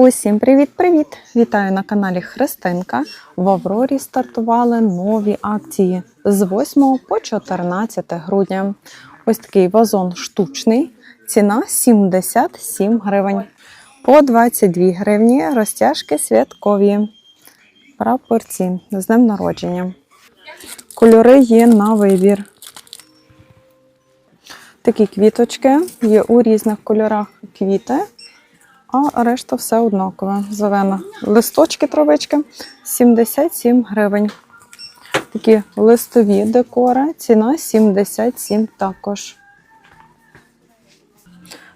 Усім привіт-привіт! Вітаю на каналі Христинка. В Аврорі стартували нові акції з 8 по 14 грудня. Ось такий вазон штучний, ціна 77 гривень. По 22 гривні розтяжки святкові. Прапорці з днем народження. Кольори є на вибір. Такі квіточки є у різних кольорах квіти а решта все однакове. Зелена. Листочки травички 77 гривень. Такі листові декори, ціна 77 також.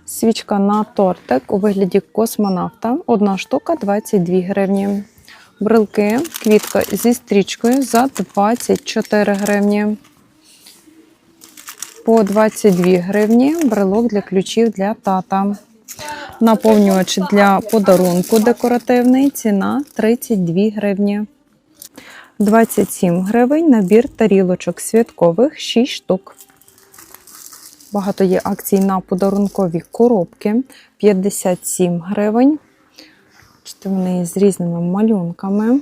Свічка на тортик у вигляді космонавта. Одна штука 22 гривні. Брелки, квітка зі стрічкою за 24 гривні. По 22 гривні брелок для ключів для тата. Наповнювач для подарунку декоративний. Ціна 32 гривні. 27 гривень набір тарілочок святкових 6 штук. Багато є акцій на подарункові коробки 57 гривень. Вони з різними малюнками.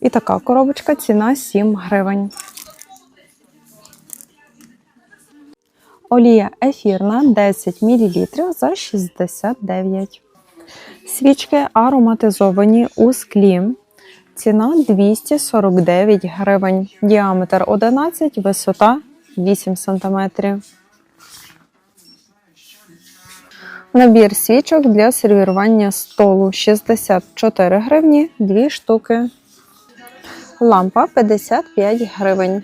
І така коробочка ціна 7 гривень. Олія ефірна 10 мл за 69. Свічки ароматизовані у склі. Ціна 249 гривень. Діаметр 11, висота 8 см. Набір свічок для сервірування столу 64 гривні 2 штуки. Лампа 55 гривень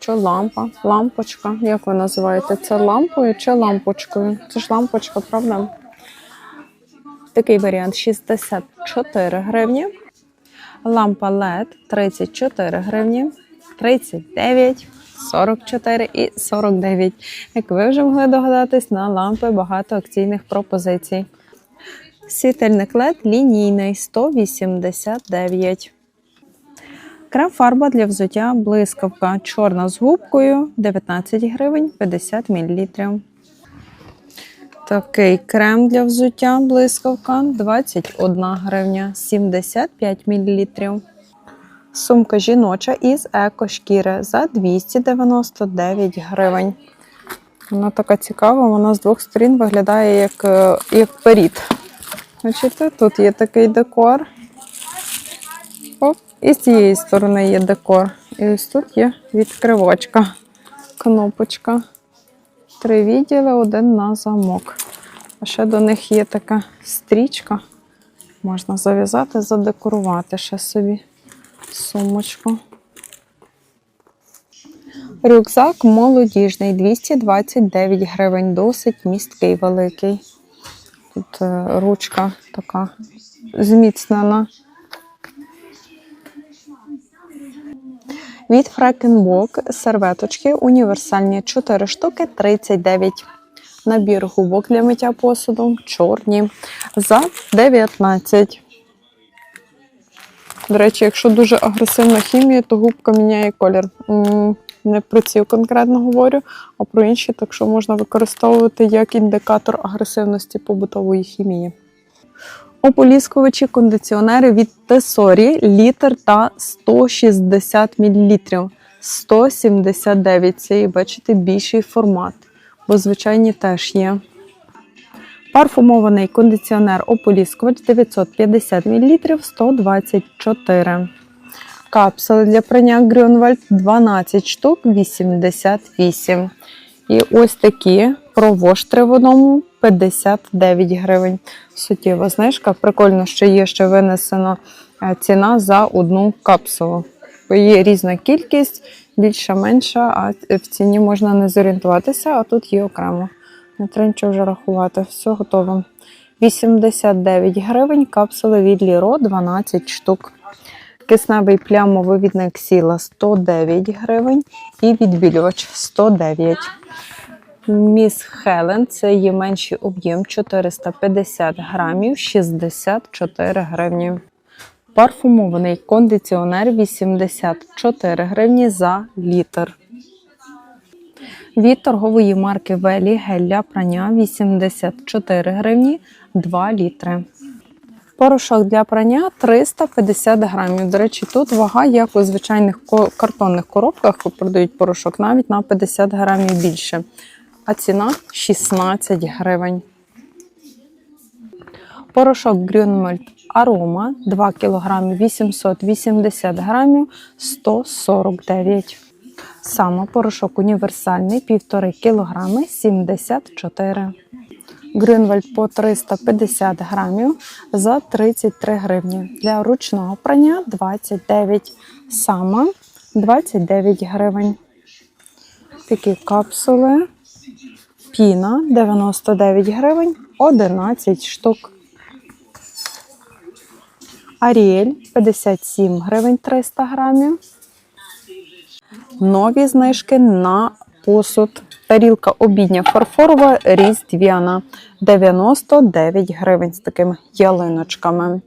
що лампа, лампочка. Як ви називаєте? Це лампою чи лампочкою? Це ж лампочка, правда? Такий варіант 64 гривні. Лампа LED 34 гривні, 39, 44 і 49. Як ви вже могли догадатись, на лампи багато акційних пропозицій. Світильник LED лінійний 189. Крем-фарба для взуття блискавка чорна з губкою 19 гривень 50 мл. Такий крем для взуття блискавка 21 гривня 75 мл. Сумка жіноча із екошкіри за 299 гривень. Вона така цікава, вона з двох сторін виглядає як е, як перід. Бачите, Тут є такий декор. Оп. І з цієї сторони є декор. І ось тут є відкривочка, кнопочка. Три відділи, один на замок. А ще до них є така стрічка. Можна зав'язати, задекорувати ще собі сумочку. Рюкзак молодіжний 229 гривень, досить місткий великий. Тут е, ручка така зміцнена. Від Фрекенбок серветочки універсальні 4 штуки 39. Набір губок для миття посуду чорні за 19. До речі, якщо дуже агресивна хімія, то губка міняє колір. Не про ці конкретно говорю, а про інші, так що можна використовувати як індикатор агресивності побутової хімії. Ополіскувачі кондиціонери від Тесорі літр та 160 мл. 179 це, і бачите, більший формат, бо звичайні теж є. Парфумований кондиціонер ополіскувач 950 мл 124. Капсули для прання Grünwald 12 штук 88. І ось такі одному 59 гривень. Суттєва знижка. Прикольно, що є ще винесена е, ціна за одну капсулу. Є різна кількість, більша, менша, а в ціні можна не зорієнтуватися, а тут є окремо. Не треба нічого вже рахувати. Все готово. 89 гривень, капсули від Ліро 12 штук. Кисневий плямовивідник сіла 109 гривень і відбілювач 109 Міс Хелен це є менший об'єм 450 грамів 64 гривні. Парфумований кондиціонер 84 гривні за літр. Від торгової марки Велі гель прання 84 гривні 2 літри. Порошок для прання 350 грамів. До речі, тут вага, як у звичайних картонних коробках продають порошок, навіть на 50 грамів більше. А ціна 16 гривень. Порошок Grünmalt Aroma 2 кг 880 грамів 149. Саме порошок універсальний 1,5 кг 74. Грюнвальд по 350 грамів за 33 гривні. Для ручного прання 29. Сама 29 гривень. Такі капсули. Піна 99 гривень 11 штук. Аріель 57 гривень 300 грамів. Нові знижки на посуд. Тарілка обідня фарфорова різдвяна 99 гривень з такими ялиночками.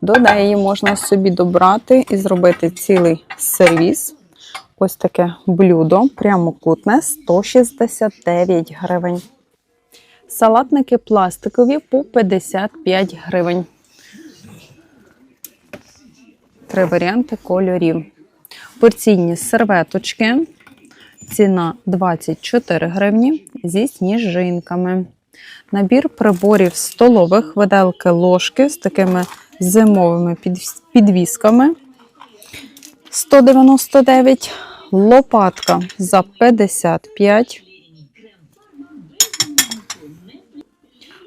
До неї можна собі добрати і зробити цілий сервіс. Ось таке блюдо, прямокутне 169 гривень. Салатники пластикові по 55 гривень. Три варіанти кольорів. Порційні серветочки. Ціна 24 гривні зі сніжинками. Набір приборів столових, виделки, ложки з такими зимовими підвісками. 199. Лопатка за 55.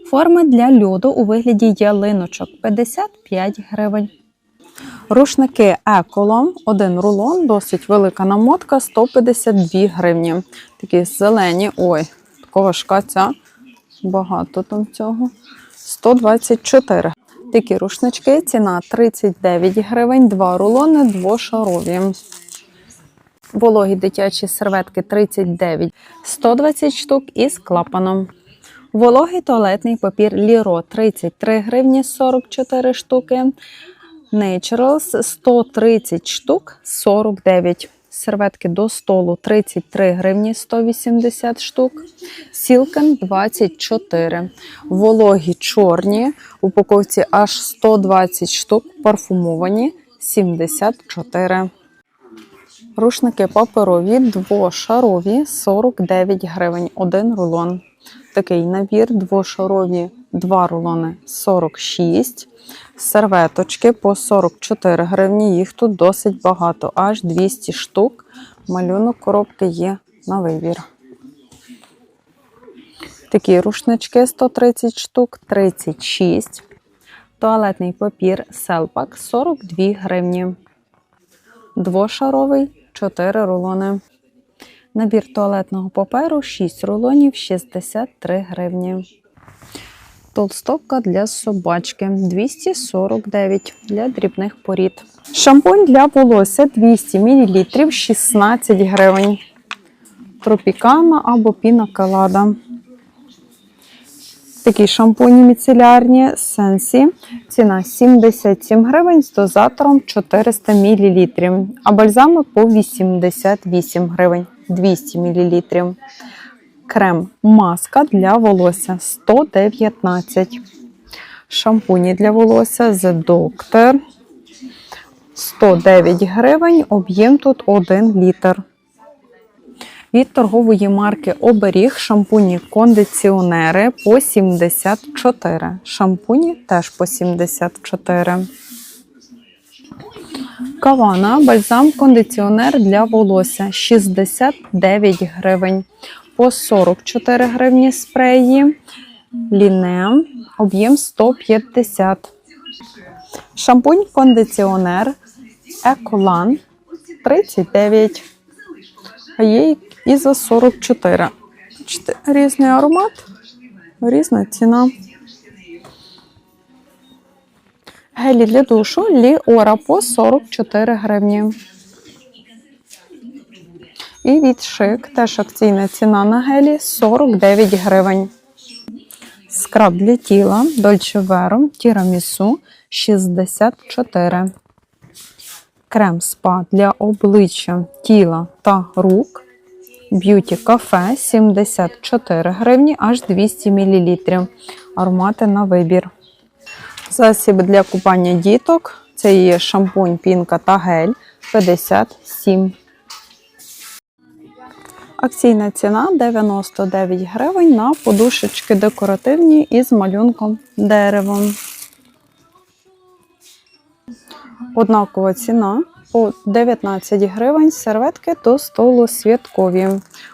Форми для льоду у вигляді ялиночок 55 гривень. Рушники Еколом, один рулон, досить велика намотка, 152 гривні. Такі зелені, ой, така важка ця, багато там цього. 124. Такі рушнички, ціна 39 гривень, два рулони, двошарові. Вологі дитячі серветки 39, 120 штук із клапаном. Вологий туалетний папір Ліро 33 гривні 44 штуки. Naturals 130 штук 49. Серветки до столу 33 гривні 180 штук. Сілкен 24. Вологі чорні. Упаковці аж 120 штук. Парфумовані 74. Рушники паперові двошарові 49 гривень. Один рулон. Такий набір двошарові, два рулони 46. Серветочки по 44 гривні. Їх тут досить багато, аж 200 штук. Малюнок коробки є на вибір. Такі рушнички 130 штук, 36. Туалетний папір Селпак 42 гривні. Двошаровий 4 рулони. Набір туалетного паперу 6 рулонів 63 гривні. Толстовка для собачки 249 для дрібних порід. Шампунь для волосся 200 мл 16 гривень. Тропікана або піна колада. Такі шампуні міцелярні Сенсі. Ціна 77 гривень з дозатором 400 мл. А бальзами по 88 гривень 200 мл. Крем маска для волосся 119. Шампуні для волосся The Doctor 109 гривень. Об'єм тут 1 літр. Від торгової марки Оберіг шампуні кондиціонери по 74. Шампуні теж по 74. Кавана бальзам кондиціонер для волосся 69 гривень. По 44 гривні спреї. Ліне об'єм 150. Шампунь кондиціонер Еколан 39. А є і за 44. Бачите, Різний аромат, різна ціна. Гелі для душу Ліора по 44 гривні. І від шик теж акційна ціна на гелі 49 гривень. Скраб для тіла Dolce Vero Тірамісу 64. Крем спа для обличчя, тіла та рук Б'юті кафе 74 гривні, аж 200 мл. Аромати на вибір. Засіб для купання діток. Це є шампунь, пінка та гель 57. Акційна ціна 99 гривень на подушечки декоративні із малюнком деревом. Однакова ціна по 19 гривень серветки до столу святкові.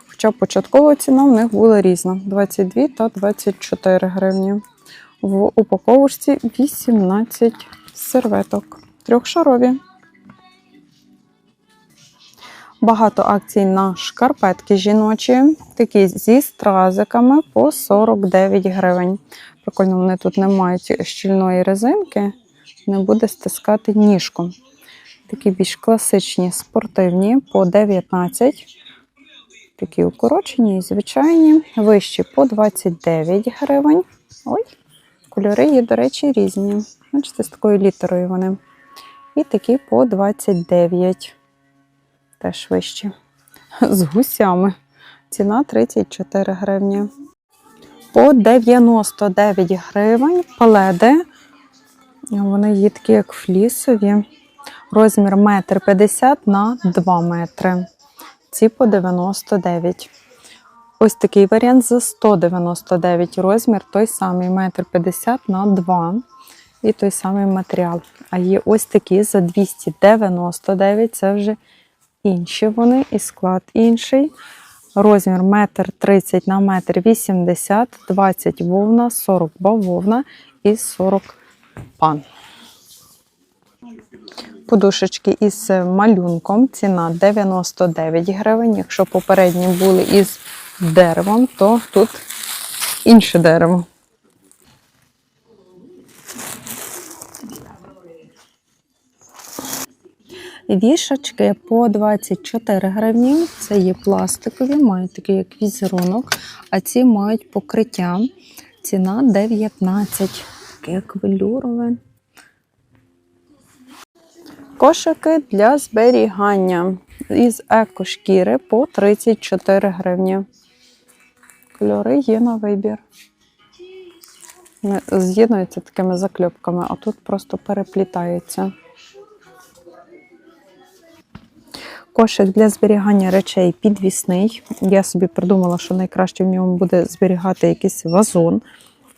Хоча початкова ціна в них була різна 22 та 24 гривні. В упаковочці 18 серветок. Трьохшарові. Багато акцій на шкарпетки жіночі, такі зі стразиками по 49 гривень. Прикольно, вони тут не мають щільної резинки, не буде стискати ніжку. Такі більш класичні, спортивні по 19. Такі укорочені і звичайні. Вищі по 29 гривень. Ой, кольори є, до речі, різні. Бачите, з такою літерою вони. І такі по 29. Теж вищі. З гусями. Ціна 34 гривні. По 99 гривень паледи. Вони є такі, як флісові. Розмір 1,50 м на 2 метри. Ці по 99. Ось такий варіант за 199 розмір, той самий 1,50 м на 2 і той самий матеріал. А є ось такі за 299, це вже інші вони, і склад інший. Розмір 1,30 на 1,80 м, 20 вовна, 40 бавовна і 40 пан. Подушечки із малюнком. Ціна 99 гривень. Якщо попередні були із деревом, то тут інше дерево. Вішачки по 24 гривні. Це є пластикові, мають такий як візерунок, а ці мають покриття. Ціна 19, таке як велюрове. Кошики для зберігання із екошкіри по 34 гривні. Кольори є на вибір. З'єднуються такими закльопками, а тут просто переплітаються. Кошик для зберігання речей підвісний. Я собі придумала, що найкраще в ньому буде зберігати якийсь вазон.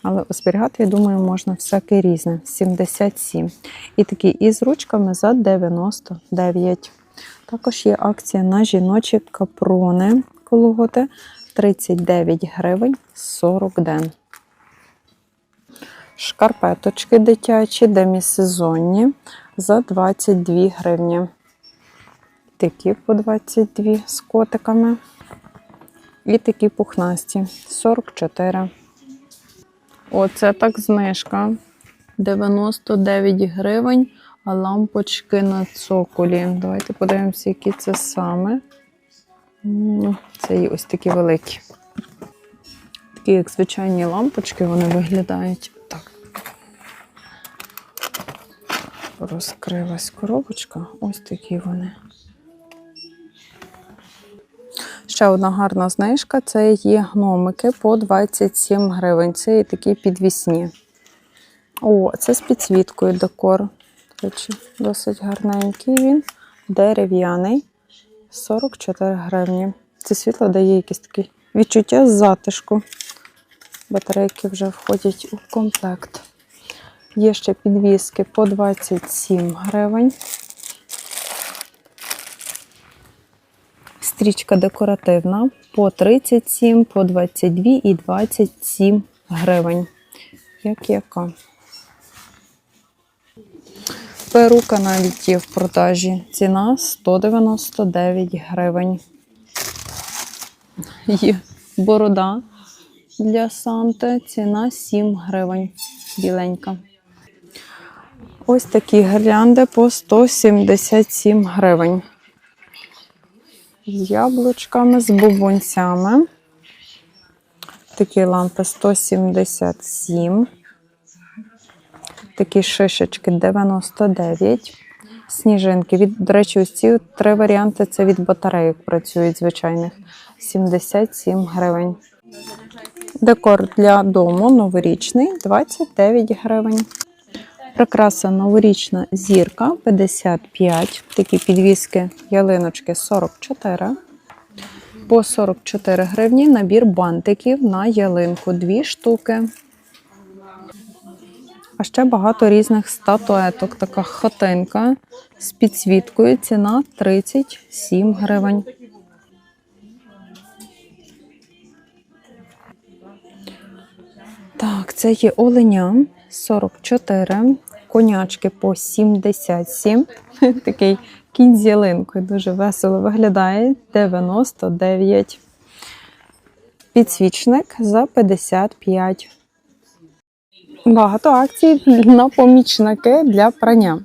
Але зберігати, я думаю, можна всяке різне. 77. І такий із ручками за 99. Також є акція на жіночі капрони колготи 39 гривень 40 ден. Шкарпеточки дитячі, демісезонні за 22 гривні. Такі по 22 з котиками. І такі пухнасті 44. Оце так знижка. 99 гривень, а лампочки на цоколі. Давайте подивимося, які це саме. Це є ось такі великі. Такі, як звичайні лампочки, вони виглядають так. Розкрилась коробочка. Ось такі вони. Ще одна гарна знижка це є гномики по 27 гривень. Це є такі підвісні. О, це з підсвіткою декор. Досить гарненький він. Дерев'яний. 44 гривні. Це світло дає якесь таке відчуття затишку. Батарейки вже входять у комплект. Є ще підвіски по 27 гривень. Стрічка декоративна по 37, по 22 і 27 гривень. Як яка? Перука навіть є в продажі. Ціна 199 гривень. Є борода для Санти. Ціна 7 гривень. Біленька. Ось такі гірлянди по 177 гривень з яблучками, з бубонцями. Такі лампи 177. Такі шишечки 99. Сніжинки. Від, до речі, ось ці три варіанти це від батарейок працюють звичайних. 77 гривень. Декор для дому новорічний 29 гривень. Прикраса новорічна зірка 55. Такі підвіски ялиночки 44. По 44 гривні набір бантиків на ялинку. Дві штуки. А ще багато різних статуеток. Така хатинка з підсвіткою. Ціна 37 гривень. Так, це є оленя 44, конячки по 77. Такий кінь з ялинкою дуже весело виглядає. 99. Підсвічник за 55. Багато акцій на помічники для прання.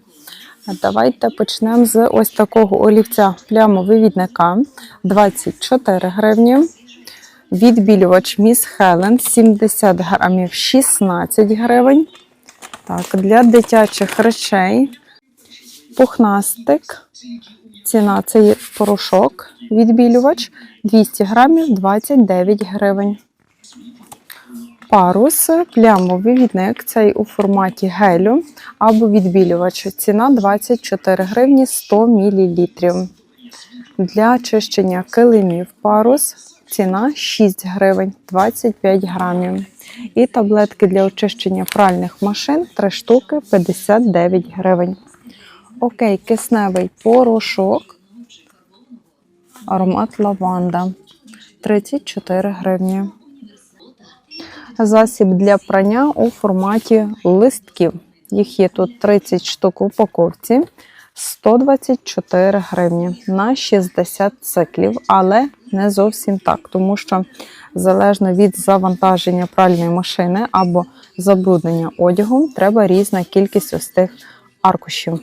Давайте почнемо з ось такого олівця плямовивідника 24 гривні. Відбілювач Міс Хелен 70 грамів 16 гривень. Так, для дитячих речей пухнастик. Ціна це є порошок. Відбілювач 200 грамів 29 гривень. Парус, плямовий відник, цей у форматі гелю або відбілювач. Ціна 24 гривні 100 мл. Для очищення килимів парус ціна 6 гривень 25 грамів. І таблетки для очищення пральних машин 3 штуки 59 гривень. Окей, кисневий порошок. Аромат лаванда 34 гривні. Засіб для прання у форматі листків. Їх є тут 30 штук в упаковці. 124 гривні на 60 циклів, але не зовсім так, тому що залежно від завантаження пральної машини або забруднення одягу, треба різна кількість ось тих аркушів.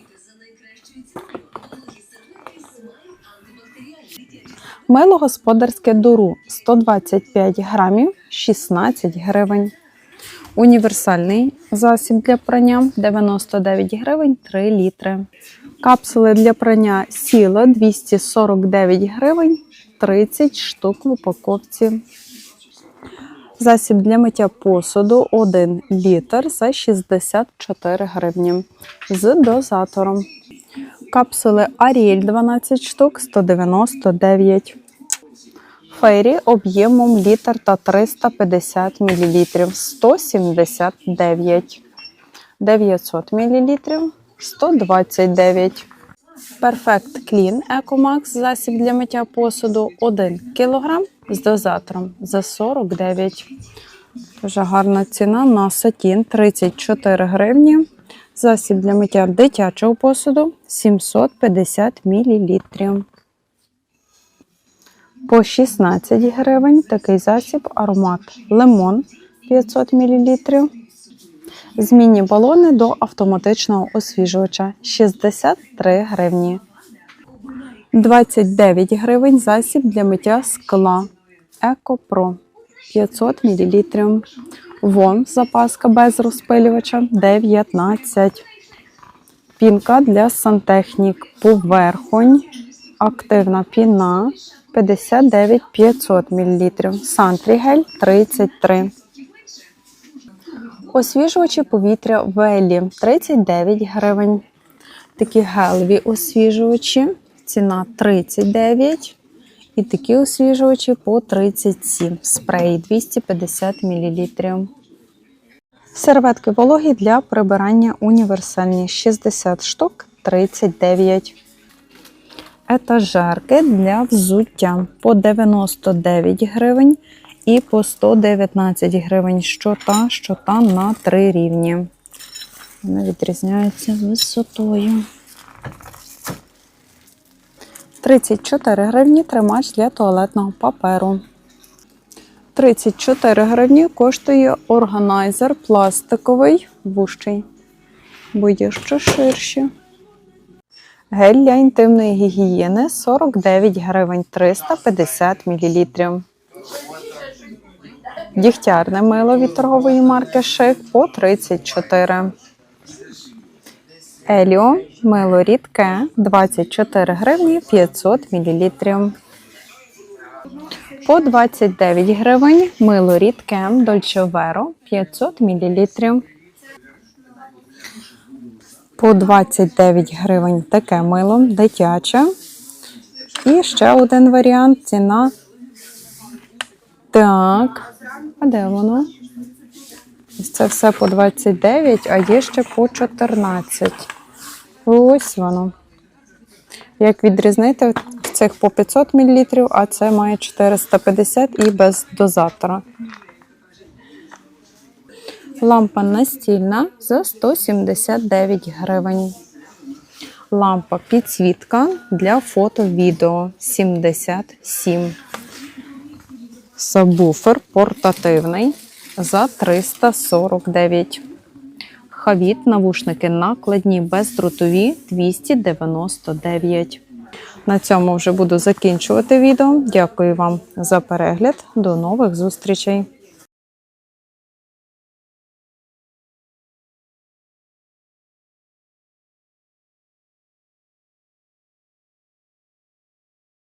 Мило господарське дуру 125 грамів 16 гривень. Універсальний засіб для прання 99 гривень 3 літри. Капсули для прання сіла 249 гривень 30 штук в упаковці. Засіб для миття посуду 1 літр за 64 гривні з дозатором. Капсули Аріель 12 штук 199. Фейрі об'ємом літр та 350 мл 179. 900 мл 129. Perfect Clean Ecomax засіб для миття посуду 1 кг з дозатором за 49. Дуже гарна ціна на сатін 34 гривні. Засіб для миття дитячого посуду 750 мл. По 16 гривень такий засіб аромат лимон 500 мл. Змінні балони до автоматичного освіжувача 63 гривні. 29 гривень засіб для миття скла Екопро 500 мл. Вон запаска без розпилювача 19. Пінка для сантехнік поверхонь. Активна піна 59 500 мл. Сантрігель 33. Освіжувачі повітря Велі 39 гривень. Такі гелеві освіжувачі. Ціна 39. І такі освіжувачі по 37. Спрей 250 мл. Серветки вологі для прибирання універсальні 60 штук 39. Етажерки для взуття по 99 гривень і по 119 гривень що та, що та на три рівні. Вони відрізняються висотою. 34 гривні тримач для туалетного паперу. 34 гривні коштує органайзер пластиковий вущий. Бо є ще ширші. Гель для інтимної гігієни 49 гривень 350 мл. Дігтярне мило від торгової марки Шик по 34. Еліо мило рідке 24 гривні 500 мл. По 29 гривень мило рідке Vero 500 мл. По 29 гривень таке мило дитяче. І ще один варіант ціна. Так, а де воно? Ось Це все по 29, а є ще по 14. Ось воно. Як відрізнити цих по 500 мл, а це має 450 і без дозатора. Лампа настільна за 179 гривень. Лампа підсвітка для фото-відео 77. Сабвуфер портативний за 349. Хавіт навушники накладні бездротові 299. На цьому вже буду закінчувати відео. Дякую вам за перегляд. До нових зустрічей!